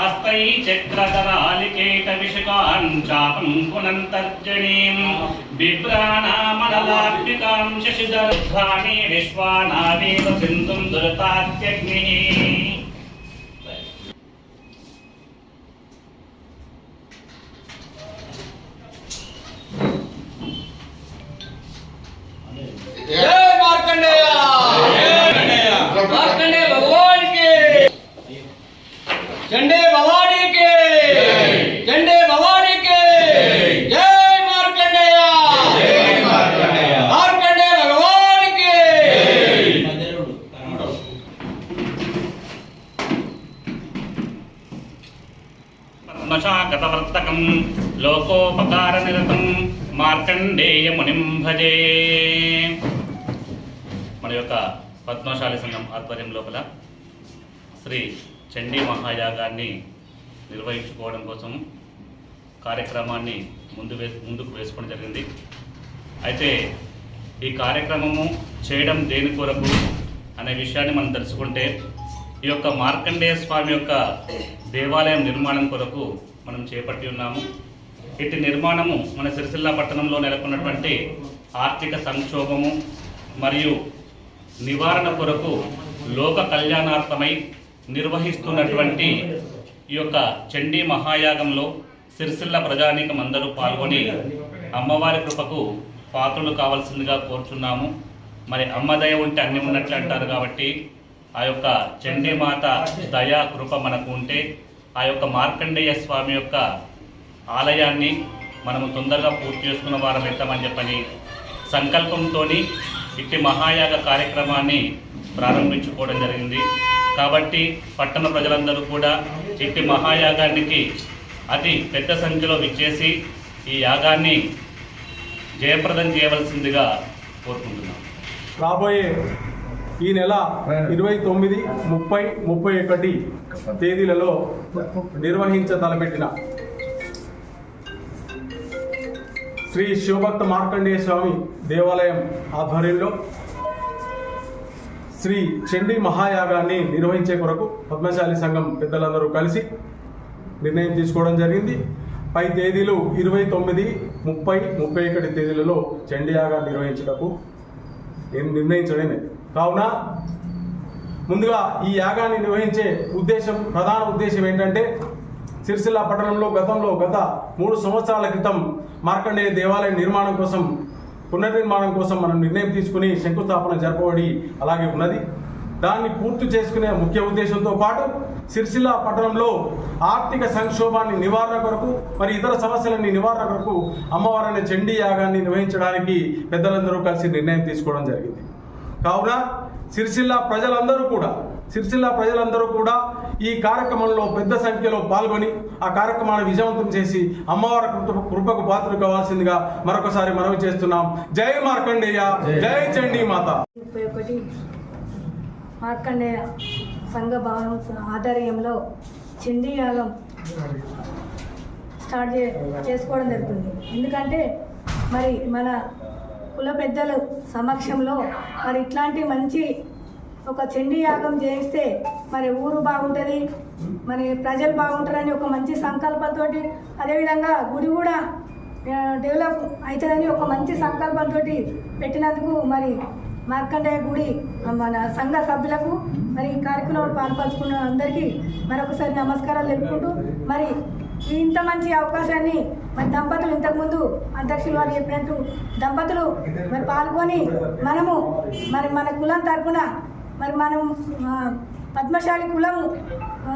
హస్తై చక్రధరాలికేట విషకాన్ చాపం పునంతర్జనీం. బిభ్రాణామనలార్పికాం శశిదర్భాని విశ్వానావేవ సింధుం పద్మశాకతవర్తకం లోకోపకారనిరతం. మార్కండేయమునిం భజే. మన యొక్క పద్మశాలి సంఘం ఆధ్వర్యం లోపల శ్రీ చండీ మహాయాగాన్ని నిర్వహించుకోవడం కోసం కార్యక్రమాన్ని ముందు వే ముందుకు వేసుకోవడం జరిగింది. అయితే ఈ కార్యక్రమము చేయడం దేని కొరకు అనే విషయాన్ని మనం తెలుసుకుంటే ఈ యొక్క మార్కండేయ స్వామి యొక్క దేవాలయం నిర్మాణం కొరకు మనం చేపట్టి ఉన్నాము. ఇటు నిర్మాణము మన సిరిసిల్ల పట్టణంలో నెలకొన్నటువంటి ఆర్థిక సంక్షోభము మరియు నివారణ కొరకు లోక కళ్యాణార్థమై నిర్వహిస్తున్నటువంటి ఈ యొక్క చండీ మహాయాగంలో సిరిసిల్ల ప్రజానీకం అందరూ పాల్గొని అమ్మవారి కృపకు పాత్రలు కావాల్సిందిగా కోరుచున్నాము. మరి అమ్మ దయ ఉంటే అన్ని ఉన్నట్లు అంటారు కాబట్టి ఆ యొక్క చండీ మాత దయా కృప మనకు ఉంటే ఆ యొక్క మార్కండేయ స్వామి యొక్క ఆలయాన్ని మనము తొందరగా పూర్తి చేసుకున్న వారం ఎత్తామని చెప్పని సంకల్పంతో ఇట్టి మహాయాగ కార్యక్రమాన్ని ప్రారంభించుకోవడం జరిగింది. కాబట్టి పట్టణ ప్రజలందరూ కూడా ఇట్టి మహాయాగానికి అతి పెద్ద సంఖ్యలో విచ్చేసి ఈ యాగాన్ని జయప్రదం చేయవలసిందిగా కోరుకుంటున్నాం. రాబోయే ఈ నెల ఇరవై తొమ్మిది ముప్పై ముప్పై ఒకటి తేదీలలో నిర్వహించ తలపెట్టిన శ్రీ శివభక్త మార్కండేయ స్వామి దేవాలయం ఆధ్వర్యంలో శ్రీ చండీ మహాయాగాన్ని నిర్వహించే కొరకు పద్మశాలి సంఘం పెద్దలందరూ కలిసి నిర్ణయం తీసుకోవడం జరిగింది. పై తేదీలు ఇరవై తొమ్మిది ముప్పై ముప్పై ఒకటి తేదీలలో చండీ యాగాన్ని నిర్వహించటకు నిర్ణయించడమే కావున ముందుగా ఈ యాగాన్ని నిర్వహించే ఉద్దేశం ప్రధాన ఉద్దేశం ఏంటంటే సిరిసిల్ల పట్టణంలో గతంలో గత మూడు సంవత్సరాల క్రితం మార్కండేయ దేవాలయ నిర్మాణం కోసం పునర్నిర్మాణం కోసం మనం నిర్ణయం తీసుకుని శంకుస్థాపన జరపబడి అలాగే ఉన్నది. దాన్ని పూర్తి చేసుకునే ముఖ్య ఉద్దేశంతో పాటు సిరిసిల్ల పట్టణంలో ఆర్థిక సంక్షోభాన్ని నివారణ కొరకు మరి ఇతర సమస్యలని నివారణ కొరకు అమ్మవారిని చండీ యాగాన్ని నిర్వహించడానికి పెద్దలందరూ కలిసి నిర్ణయం తీసుకోవడం జరిగింది. కావున సిరిసిల్ల ప్రజలందరూ కూడా సిరిసిల్ల ప్రజలందరూ కూడా ఈ కార్యక్రమంలో పెద్ద సంఖ్యలో పాల్గొని ఆ కార్యక్రమాన్ని విజయవంతం చేసి అమ్మవారి కృప- కృపకు పాత్రలు కావాల్సిందిగా మరొకసారి మనవి చేస్తున్నాం. జై మార్కండేయ జై చండీ మాత మార్కండేయ సంఘ భవనం ఆధ్వర్యంలో చండీ యాగం స్టార్ట్ చే చేసుకోవడం జరుగుతుంది. ఎందుకంటే మరి మన కుల పెద్దల సమక్షంలో మరి ఇట్లాంటి మంచి ఒక చండీ యాగం చేయిస్తే మరి ఊరు బాగుంటుంది మరి ప్రజలు బాగుంటారని ఒక మంచి సంకల్పంతో అదేవిధంగా గుడి కూడా డెవలప్ అవుతుందని ఒక మంచి సంకల్పంతో పెట్టినందుకు మరి మార్కండేయ గుడి మన సంఘ సభ్యులకు మరి ఈ కార్యక్రమంలో పాల్పంచుకున్న అందరికీ మరొకసారి నమస్కారాలు తెలుపుకుంటూ మరి ఇంత మంచి అవకాశాన్ని మరి దంపతులు ఇంతకుముందు అధ్యక్షులు వారు చెప్పినట్టు దంపతులు మరి పాల్గొని మనము మరి మన కులం తరపున మరి మనం పద్మశాలి కులం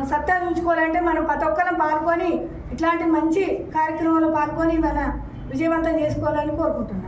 సత్తా ఉంచుకోవాలంటే మనం ప్రతి ఒక్కరం పాల్గొని ఇట్లాంటి మంచి కార్యక్రమంలో పాల్గొని మన విజయవంతం చేసుకోవాలని కోరుకుంటున్నాం.